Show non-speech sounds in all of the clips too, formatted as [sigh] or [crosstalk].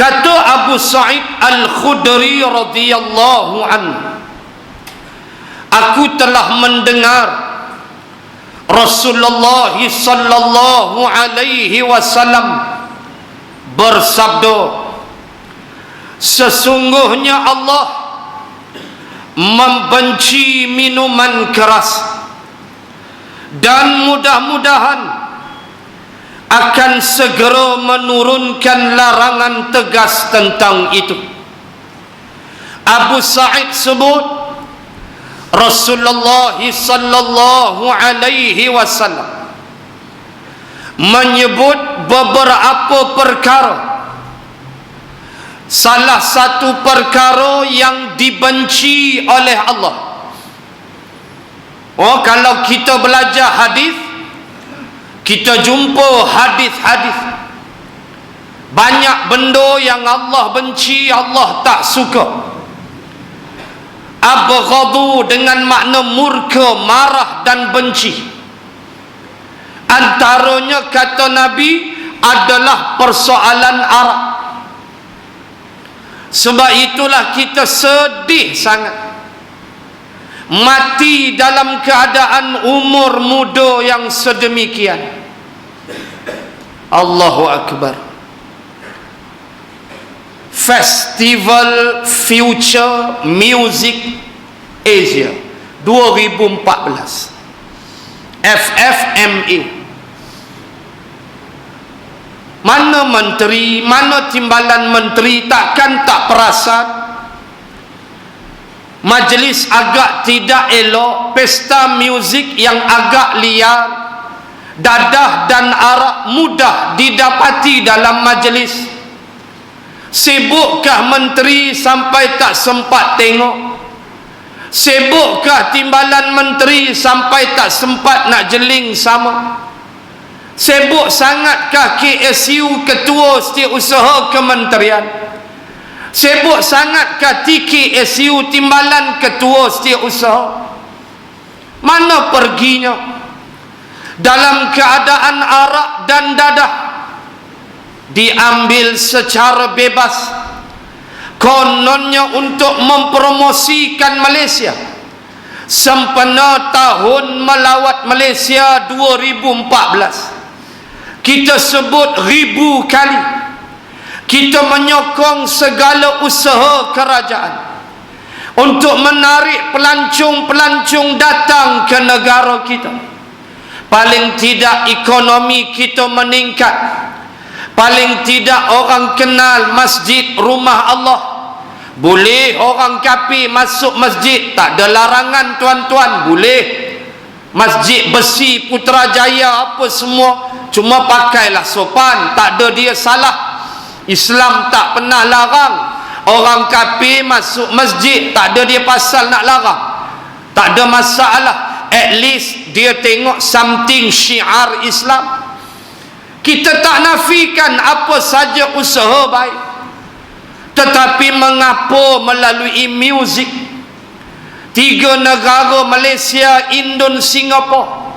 kata Abu Sa'id Al-Khudri radhiyallahu anhu aku telah mendengar Rasulullah sallallahu alaihi wasallam bersabda sesungguhnya Allah membenci minuman keras dan mudah-mudahan akan segera menurunkan larangan tegas tentang itu. Abu Sa'id sebut Rasulullah sallallahu alaihi wasallam menyebut beberapa perkara. Salah satu perkara yang dibenci oleh Allah. Oh kalau kita belajar hadis kita jumpa hadis-hadis. Banyak benda yang Allah benci Allah tak suka. Abghadu dengan makna murka marah dan benci. Antaranya kata nabi adalah persoalan Arab. Sebab itulah kita sedih sangat. Mati dalam keadaan umur muda yang sedemikian Allahu akbar. Festival Future Music Asia 2014 FFMA mana menteri mana timbalan menteri takkan tak perasan? Majlis agak tidak elok pesta muzik yang agak liar dadah dan arak mudah didapati dalam majlis Sibukkah menteri sampai tak sempat tengok? Sibukkah timbalan menteri sampai tak sempat nak jeling sama? Sibuk sangatkah KSU ketua setiausaha kementerian? Sibuk sangatkah TKSU timbalan ketua setiausaha? Mana perginya? Dalam keadaan arak dan dadah diambil secara bebas. Kononnya untuk mempromosikan Malaysia. Sempena tahun melawat Malaysia 2014 kita sebut ribu kali. Kita menyokong segala usaha kerajaan. Untuk menarik pelancong-pelancong datang ke negara kita paling tidak ekonomi kita meningkat. Paling tidak orang kenal masjid rumah Allah. Boleh orang kapi masuk masjid? Tak ada larangan tuan-tuan. Boleh. Masjid besi putrajaya apa semua. Cuma pakailah sopan. Tak ada dia salah. Islam tak pernah larang. Orang kapi masuk masjid tak ada dia pasal nak larang. Tak ada masalah at least dia tengok something syiar Islam. Kita tak nafikan apa saja usaha baik. Tetapi mengapa melalui muzik tiga negara Malaysia Indon Singapura.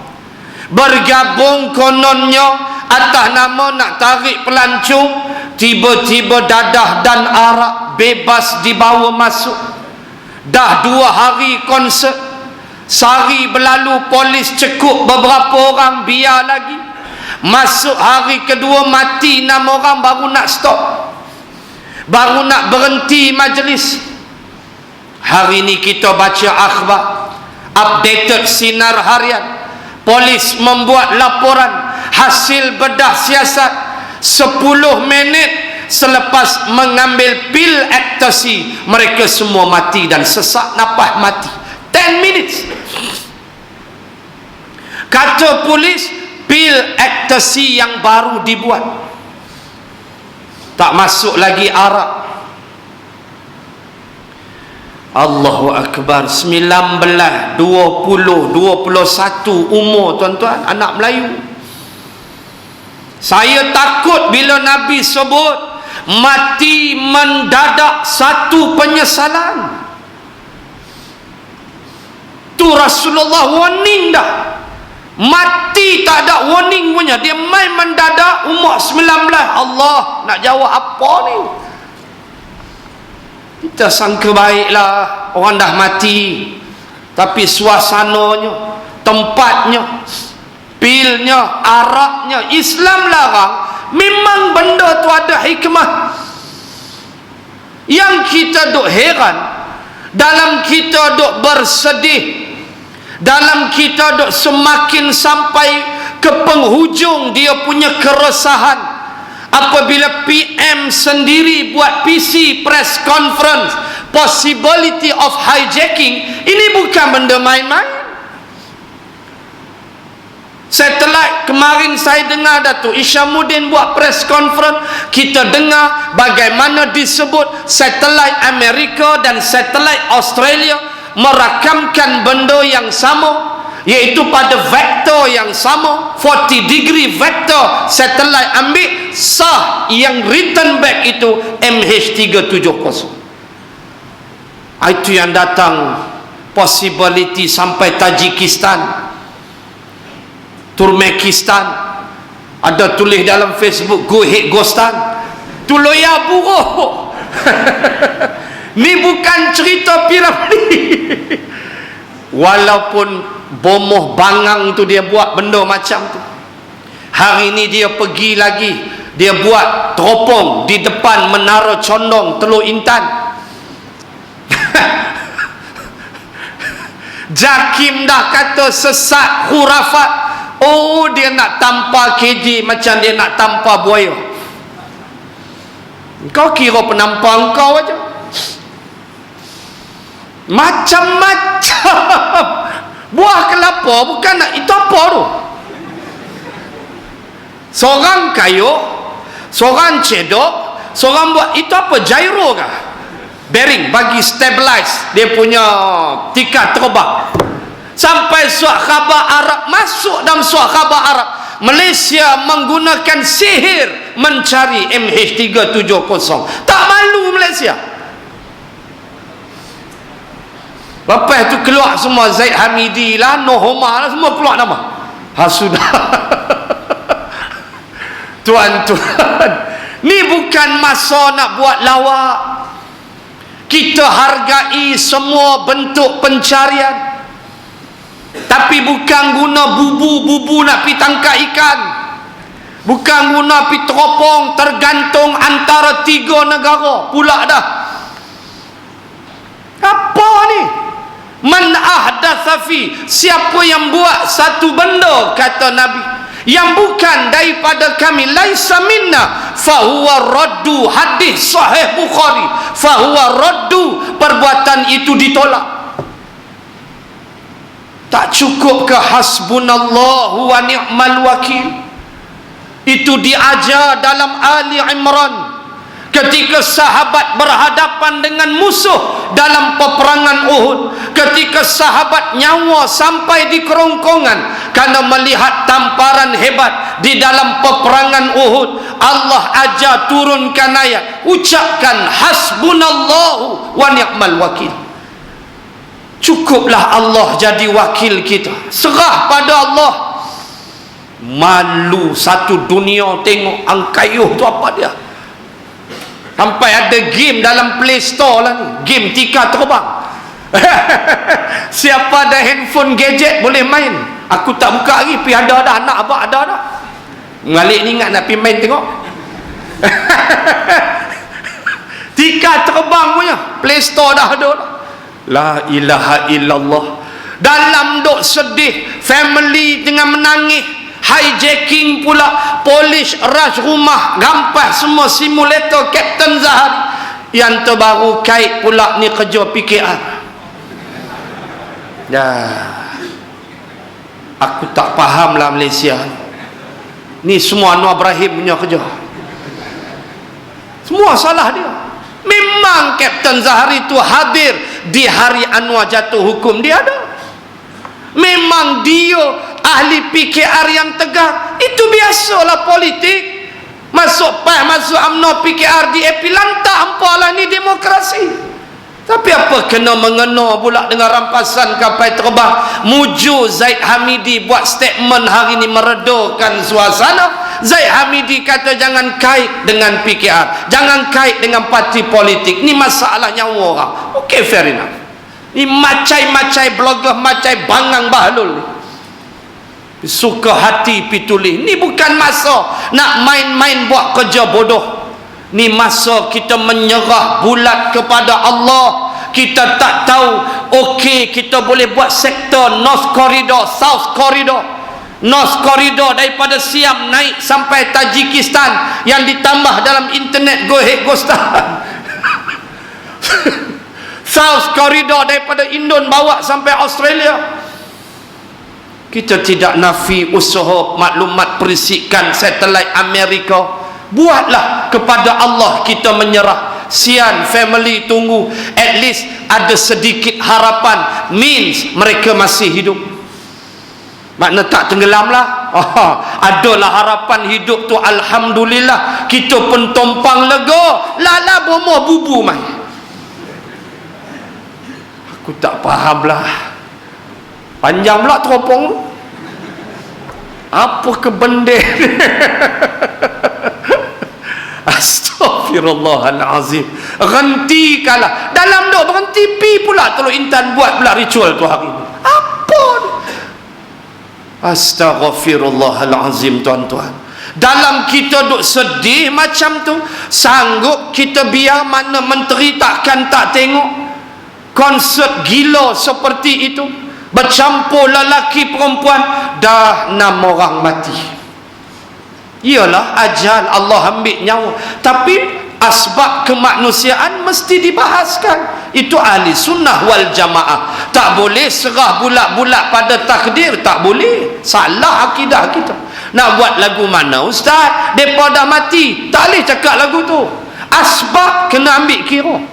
Bergabung kononnya atas nama nak tarik pelancong tiba-tiba dadah dan arak bebas dibawa masuk. Dah dua hari konsert sehari berlalu polis cekup beberapa orang biar lagi. Masuk hari kedua mati enam orang baru nak stop. Baru nak berhenti majlis. Hari ini kita baca akhbar updated sinar harian. Polis membuat laporan hasil bedah siasat. 10 minit selepas mengambil pil ektasi mereka semua mati dan sesak nafas mati. 10 minutes kata polis pil ektasi yang baru dibuat. Tak masuk lagi arak Allahu Akbar. 19 20 21 umur tuan-tuan anak Melayu. Saya takut bila Nabi sebut mati mendadak satu penyesalan. Tu Rasulullah warning dah mati tak ada warning punya. Dia main mendadak umur 19 Allah nak jawab apa ni? Kita sangka baiklah orang dah mati. Tapi suasananya tempatnya pilnya araknya Islam larang. Memang benda tu ada hikmah. Yang kita duk heran dalam kita duk bersedih dalam kita duk semakin sampai ke penghujung dia punya keresahan. Apabila PM sendiri buat PC press conference possibility of hijacking ini bukan benda main-main. Satelit kemarin saya dengar Datuk Isyamuddin buat press conference kita dengar bagaimana disebut satelit Amerika dan satelit Australia merakamkan benda yang sama iaitu pada vektor yang sama 40 degree vektor satelit ambil sah yang return back itu MH370 itu yang datang possibility sampai Tajikistan Turmekistan ada tulis dalam Facebook go hit ghostan tu loya buruh [laughs] ni bukan cerita piramid. [laughs] Walaupun bomoh bangang tu dia buat benda macam tu. Hari ni dia pergi lagi. Dia buat teropong di depan menara condong telur intan. [laughs] Jakim dah kata sesat khurafat. Oh dia nak tanpa keji macam dia nak tanpa buaya. Kau kira penampang kau aja. Macam-macam. [laughs] Buah kelapa bukan nak itu apa tu? Seorang kayu, seorang cedok, seorang buat itu apa? Gyro kah? Bearing bagi stabilize dia punya tingkat terbang sampai suat khabar Arab masuk dalam suat khabar Arab Malaysia menggunakan sihir mencari MH370 tak malu Malaysia Lepas itu keluar semua Zaid Hamidi lah, Nohoma lah, semua keluar nama. Ha sudah. [laughs] Tuan-tuan, ni bukan masa nak buat lawak. Kita hargai semua bentuk pencarian tapi bukan guna bubu-bubu nak pi tangkap ikan bukan guna pi teropong tergantung antara tiga negara pula dah apa ni man ahdatha fi siapa yang buat satu benda kata nabi yang bukan daripada kami laisa minna fahuwa raddu hadis sahih bukhari fahuwa raddu perbuatan itu ditolak. Tak cukup ke? Hasbunallahu wa ni'mal wakil. Itu diajar dalam Ali Imran ketika sahabat berhadapan dengan musuh dalam peperangan Uhud ketika sahabat nyawa sampai di kerongkongan kerana melihat tamparan hebat di dalam peperangan Uhud Allah ajar turunkan ayat ucapkan hasbunallahu wa ni'mal wakil. Cukuplah Allah jadi wakil kita. Serah pada Allah. Malu satu dunia tengok angkayuh tu apa dia sampai ada game dalam play store lah ni. Game tika terbang [laughs] siapa ada handphone gadget boleh main. Aku tak buka lagi. Pergi ada ada anak apa ada ada ngalik ni ingat nak pergi main tengok. [laughs] Tika terbang punya. Play store dah ada dah. La ilaha illallah. Dalam dok sedih Family dengan menangis Hijacking pula Polis rush rumah Gampas semua simulator Captain Zahari. Yang terbaru kait pula ni kerja PKR Ya. Aku tak faham lah Malaysia. Ni semua Anwar Ibrahim punya kerja. Semua salah dia. Memang Kapten Zahari itu hadir di hari Anwar jatuh hukum. Dia ada. Memang dia ahli PKR yang tegak. Itu biasalah politik. Masuk PAH, masuk UMNO PKR di EP lantak ampalah ni demokrasi. Tapi apa kena mengena pula dengan rampasan kapal terbang Muju Zaid Hamidi buat statement hari ni meredakan suasana Zaid Hamidi kata jangan kait dengan PKR jangan kait dengan parti politik ni masalah nyawa orang ok fair enough ni macai-macai blogger macai bangang bahlul suka hati pituli ni bukan masa nak main-main buat kerja bodoh. Ni masa kita menyerah bulat kepada Allah. Kita tak tahu okey kita boleh buat sektor north corridor south corridor. North corridor daripada Siam naik sampai Tajikistan yang ditambah dalam internet go ahead go start. [laughs] South corridor daripada Indon bawa sampai Australia kita tidak nafi usaha maklumat perisikan satelit Amerika. Buatlah kepada Allah kita menyerah. Sian family tunggu. At least ada sedikit harapan. Means mereka masih hidup. Makna tak tenggelam lah oh, adalah harapan hidup tu. Alhamdulillah. Kita pun tumpang lega. Lala bomoh bubu mai. Aku tak faham lah panjang pula teropong apa kebendek [laughs] Astaghfirullahalazim. Hentikanlah. Dalam doa berhenti pi pula tolong intan buat pula ritual tu hari ini. Apa ni? Astaghfirullahalazim tuan-tuan. Dalam kita duk sedih macam tu, sanggup kita biar mana menteri takkan tak tengok konsert gila seperti itu bercampur lelaki perempuan dah enam orang mati. Ialah ajal Allah ambil nyawa. Tapi asbab kemanusiaan mesti dibahaskan. Itu ahli sunnah wal jamaah. Tak boleh serah bulat-bulat pada takdir. Tak boleh. Salah akidah kita. Nak buat lagu mana ustaz? Mereka dah mati. Tak boleh cakap lagu tu. Asbab kena ambil kira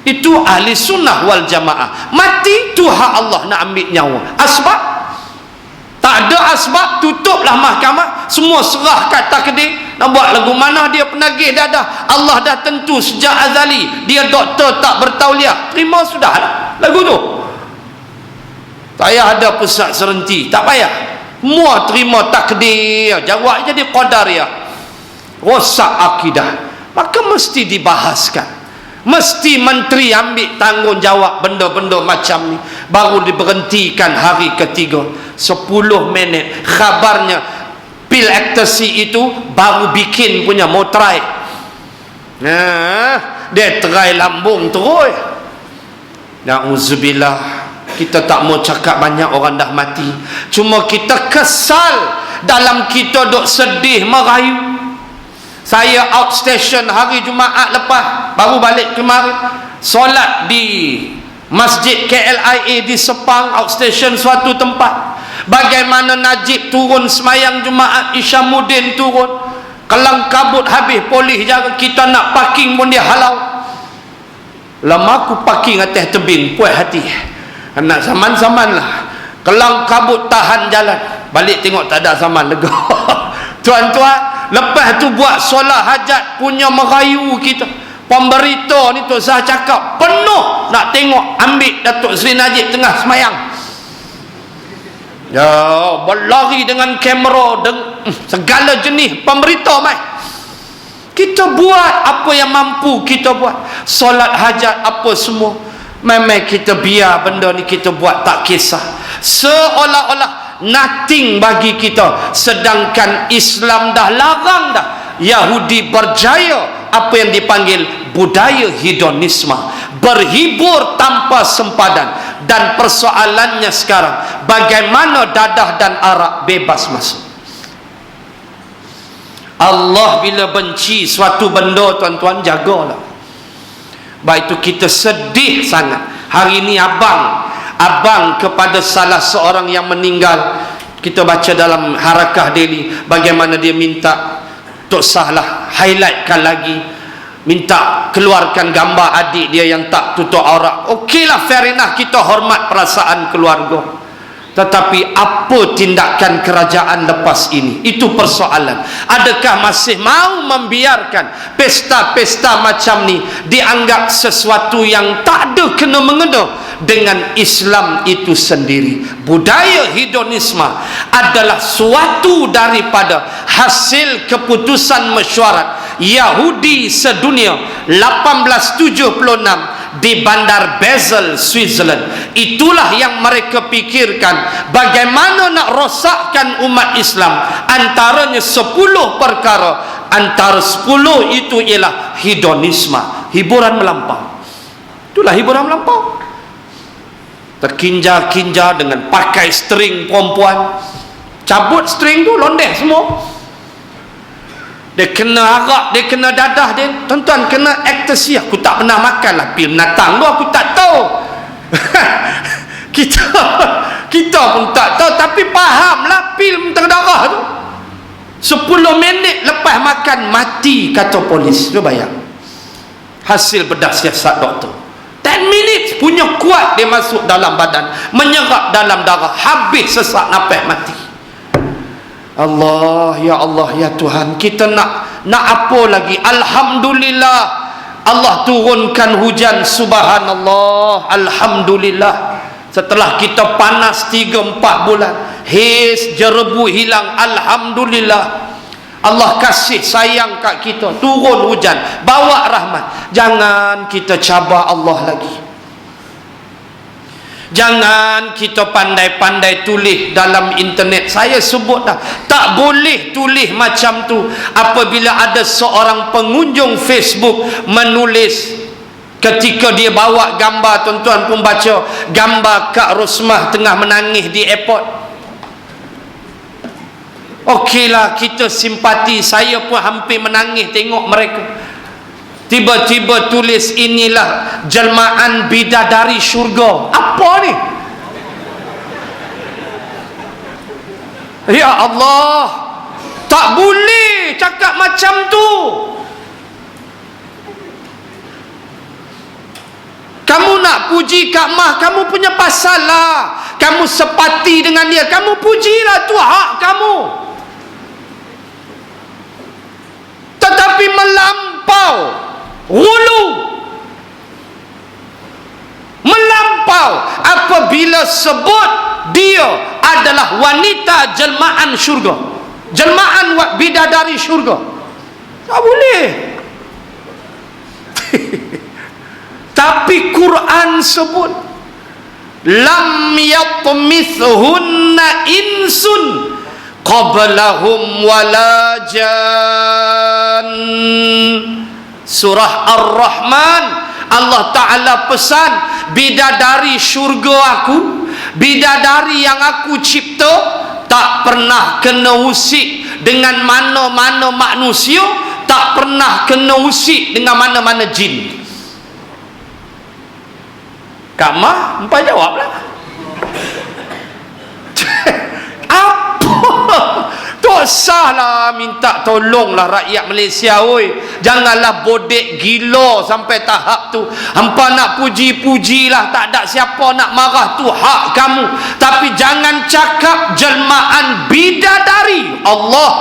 itu ahli sunnah wal jamaah. Mati tu hak Allah nak ambil nyawa. Asbab? Tak ada asbab tutuplah mahkamah. Semua serah kat takdir nak buat lagu mana dia penagih dah dah Allah dah tentu sejak azali dia doktor tak bertauliah. Terima sudah lah lagu tu. Payah ada pusat serenti tak payah. Semua terima takdir jawab jadi qadariyah rosak akidah. Maka mesti dibahaskan mesti menteri ambil tanggungjawab benda-benda macam ni. Baru diberhentikan hari ketiga. 10 minit. Khabarnya pil ecstasy itu baru bikin punya mau nah, dia try lambung terus. Na'udzubillah. Kita tak mau cakap banyak orang dah mati. Cuma kita kesal dalam kita duk sedih merayu saya outstation hari Jumaat lepas baru balik kemarin. Solat di Masjid KLIA di Sepang outstation suatu tempat. Bagaimana Najib turun semayang Jumaat Isyamuddin turun. Kelang kabut habis polis jaga kita nak parking pun dia halau. Lama aku parking atas tebing puas hati. Anak saman-saman lah. Kelang kabut tahan jalan. Balik tengok tak ada saman lega [laughs] tuan-tuan lepas tu buat solat hajat punya merayu kita. Pemberita ni tu saya cakap penuh nak tengok ambil Datuk Seri Najib tengah semayang. Ya berlari dengan kamera dengan segala jenis pemberita mai. Kita buat apa yang mampu kita buat. Solat hajat apa semua. Memang kita biar benda ni kita buat tak kisah. Seolah-olah nothing bagi kita. Sedangkan Islam dah larang dah. Yahudi berjaya. Apa yang dipanggil budaya hedonisme. Berhibur tanpa sempadan. Dan persoalannya sekarang bagaimana dadah dan arak bebas masuk? Allah bila benci suatu benda tuan-tuan jagalah. Baik itu kita sedih sangat. Hari ini abang abang kepada salah seorang yang meninggal. Kita baca dalam harakah daily bagaimana dia minta Tok Sahlah highlightkan lagi. Minta keluarkan gambar adik dia yang tak tutup aurat. Okeylah fair enough. Kita hormat perasaan keluarga. Tetapi apa tindakan kerajaan lepas ini? Itu persoalan. Adakah masih mau membiarkan pesta-pesta macam ni dianggap sesuatu yang tak ada kena mengena dengan Islam itu sendiri budaya hedonisme adalah suatu daripada hasil keputusan mesyuarat Yahudi sedunia 1876 di bandar Basel, Switzerland. Itulah yang mereka pikirkan bagaimana nak rosakkan umat Islam. Antaranya sepuluh perkara. Antara sepuluh itu ialah hedonisme, hiburan melampau. Itulah hiburan melampau. Terkinja-kinja dengan pakai string perempuan. Cabut string tu londeh semua. Dia kena arak dia kena dadah dia. Tuan-tuan kena ecstasy. Aku tak pernah makan lah. Pil binatang tu aku tak tahu. [laughs] Kita kita pun tak tahu. Tapi faham lah pil darah tu. 10 minit lepas makan mati kata polis. Tu bayang. Hasil bedah siasat doktor 10 minit punya kuat dia masuk dalam badan menyerap dalam darah habis sesak nafas mati. Allah ya Allah ya Tuhan kita nak nak apa lagi? Alhamdulillah Allah turunkan hujan subhanallah Alhamdulillah. Setelah kita panas 3 4 bulan his jerebu hilang Alhamdulillah Allah kasih sayang kat kita turun hujan bawa rahmat jangan kita cabar Allah lagi Jangan kita pandai-pandai tulis dalam internet. Saya sebut dah. Tak boleh tulis macam tu. Apabila ada seorang pengunjung Facebook menulis ketika dia bawa gambar tuan-tuan pun baca gambar Kak Rosmah tengah menangis di airport. Okeylah kita simpati. Saya pun hampir menangis tengok mereka. Tiba-tiba tulis inilah jelmaan bidadari syurga. Apa ni? Ya Allah tak boleh cakap macam tu. Kamu nak puji Kak Mah kamu punya pasal lah. Kamu sepati dengan dia kamu pujilah tu hak kamu tetapi melampau. Hulu. Melampau apabila sebut dia adalah wanita jelmaan syurga. Jelmaan bidadari syurga. Tak boleh. [laughs] Tapi Quran sebut lam yatmithunna insun qablahum walajan surah ar-rahman. Allah Ta'ala pesan bidadari syurga aku bidadari yang aku cipta tak pernah kena usik dengan mana-mana manusia tak pernah kena usik dengan mana-mana jin. Kak Mah, empat jawab lah apa tak sahlah minta tolonglah rakyat Malaysia oi. Janganlah bodek gila sampai tahap tu. Hampa nak puji-pujilah tak ada siapa nak marah tu hak kamu. Tapi jangan cakap jelmaan bidadari Allah.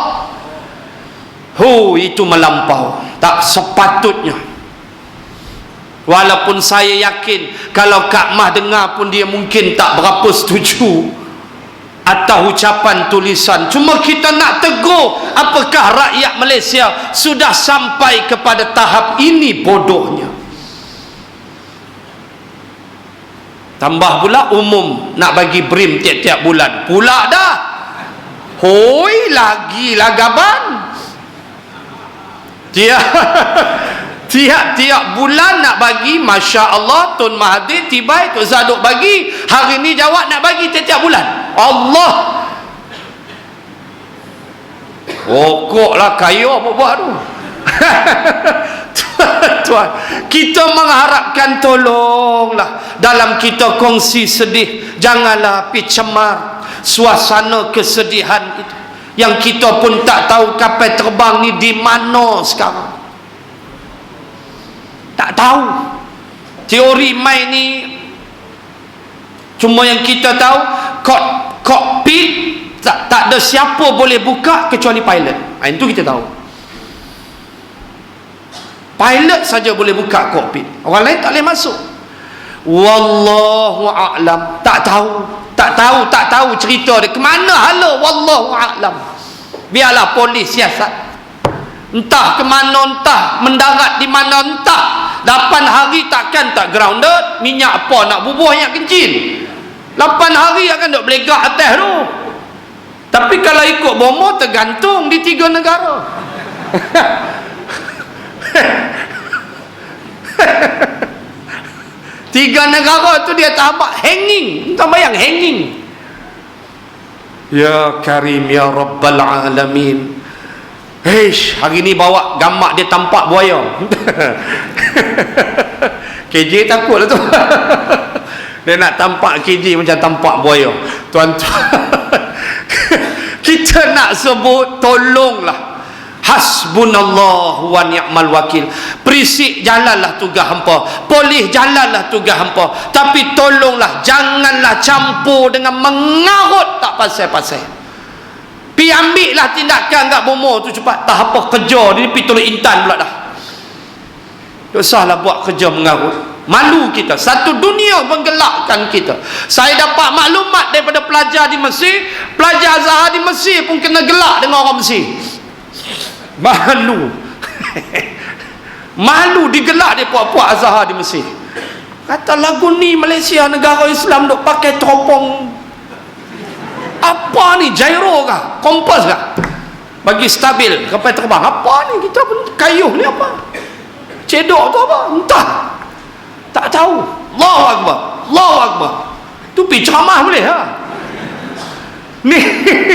Hu itu melampau. Tak sepatutnya. Walaupun saya yakin kalau Kak Mah dengar pun dia mungkin tak berapa setuju atau ucapan tulisan. Cuma kita nak tegur apakah rakyat Malaysia sudah sampai kepada tahap ini bodohnya? Tambah pula umum nak bagi brim tiap-tiap bulan. Pula dah. Hoi lagi lagaban. Dia [laughs] tiap-tiap bulan nak bagi Masya Allah Tun Mahathir tiba itu Zaduk bagi. Hari ni jawab nak bagi tiap-tiap bulan. Allah! Rokok lah kayu apa buat tu? [laughs] Tuan Kita mengharapkan tolonglah. Dalam kita kongsi sedih Janganlah pi cemar Suasana kesedihan itu. Yang kita pun tak tahu kapal terbang ni di mana sekarang tahu Teori main ni Cuma yang kita tahu kok kokpit tak, tak ada siapa boleh buka kecuali pilot. Ha, itu kita tahu. Pilot saja boleh buka kokpit. Orang lain tak boleh masuk. Wallahu a'lam. Tak tahu. Tak tahu, tak tahu cerita dia. Ke mana hala wallahu a'lam. biarlah polis siasat entah ke mana entah mendarat di mana entah 8 hari takkan tak grounded minyak apa nak bubuh yang kecil 8 hari akan duk belegak atas tu. Tapi kalau ikut bomo tergantung di tiga negara. [laughs] Tiga negara tu dia tamak hanging. Tak bayang hanging. Ya Karim Ya Rabbal Alamin. Heish, hari ni bawa gambar dia tampak buaya. [laughs] [laughs] KJ takut lah tu. [laughs] dia nak tampak KJ macam tampak buaya. Tuan-tuan. [laughs] kita nak sebut tolonglah. Hasbunallah wa ni'mal wakil. Perisik jalanlah tugas hampa. Polis jalanlah tugas hampa. Tapi tolonglah janganlah campur dengan mengarut tak pasal-pasal. Pi ambil lah tindakan kat bomo tu cepat. Tak apa kerja dia pergi tolong intan pula dah. Dosahlah buat kerja mengarut. Malu kita. Satu dunia menggelakkan kita. Saya dapat maklumat daripada pelajar di Mesir. Pelajar Azhar di Mesir pun kena gelak dengan orang Mesir. Malu. [laughs] Malu digelak dia puak-puak Azhar di Mesir. Kata lagu ni Malaysia negara Islam duk pakai teropong apa ni gyro kah kompas kah bagi stabil kapal terbang apa ni kita pun kayuh ni apa cedok tu apa? Entah. Tak tahu. Allahu Akbar. Allahu Akbar. Tu pergi ceramah boleh ha? Ni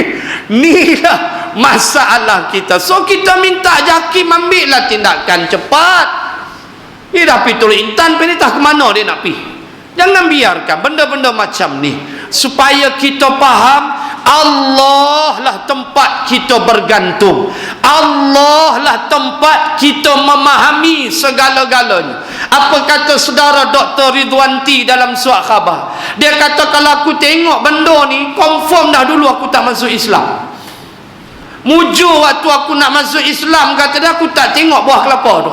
[laughs] ni lah masalah kita. So kita minta Jakim ambil lah tindakan cepat. Dia dah pergi tolong intan pergi tak ke mana dia nak pergi? Jangan biarkan benda-benda macam ni. Supaya kita faham Allah lah tempat kita bergantung. Allah lah tempat kita memahami segala-galanya. Apa kata saudara Dr. Ridwanti dalam suat khabar? Dia kata kalau aku tengok benda ni confirm dah dulu aku tak masuk Islam. Mujur waktu aku nak masuk Islam kata dia aku tak tengok buah kelapa tu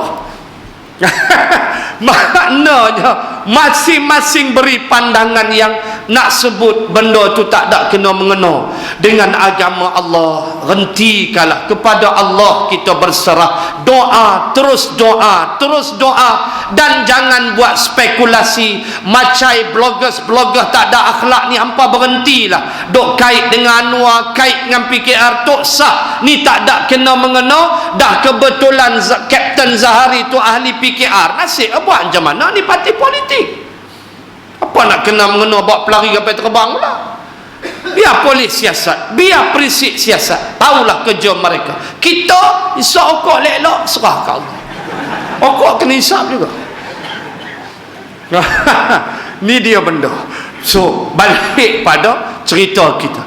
[laughs] maknanya masing-masing beri pandangan yang nak sebut benda tu tak ada kena mengena. Dengan agama Allah hentikanlah. Kepada Allah kita berserah. Doa terus doa terus doa. Dan jangan buat spekulasi. Macai bloggers-bloggers tak ada akhlak ni hampa berhentilah dok kait dengan Anwar kait dengan PKR tok sah. Ni tak ada kena mengena. Dah kebetulan Captain Zahari tu ahli PKR nasib buat macam mana ni parti politik? Apa nak kena mengena bawa pelari kapal terbang pula? Biar polis siasat biar perisik siasat. Tahulah kerja mereka. Kita isap okok lelok serah Allah okok kena isap juga. [laughs] Ni dia benda. So balik pada cerita kita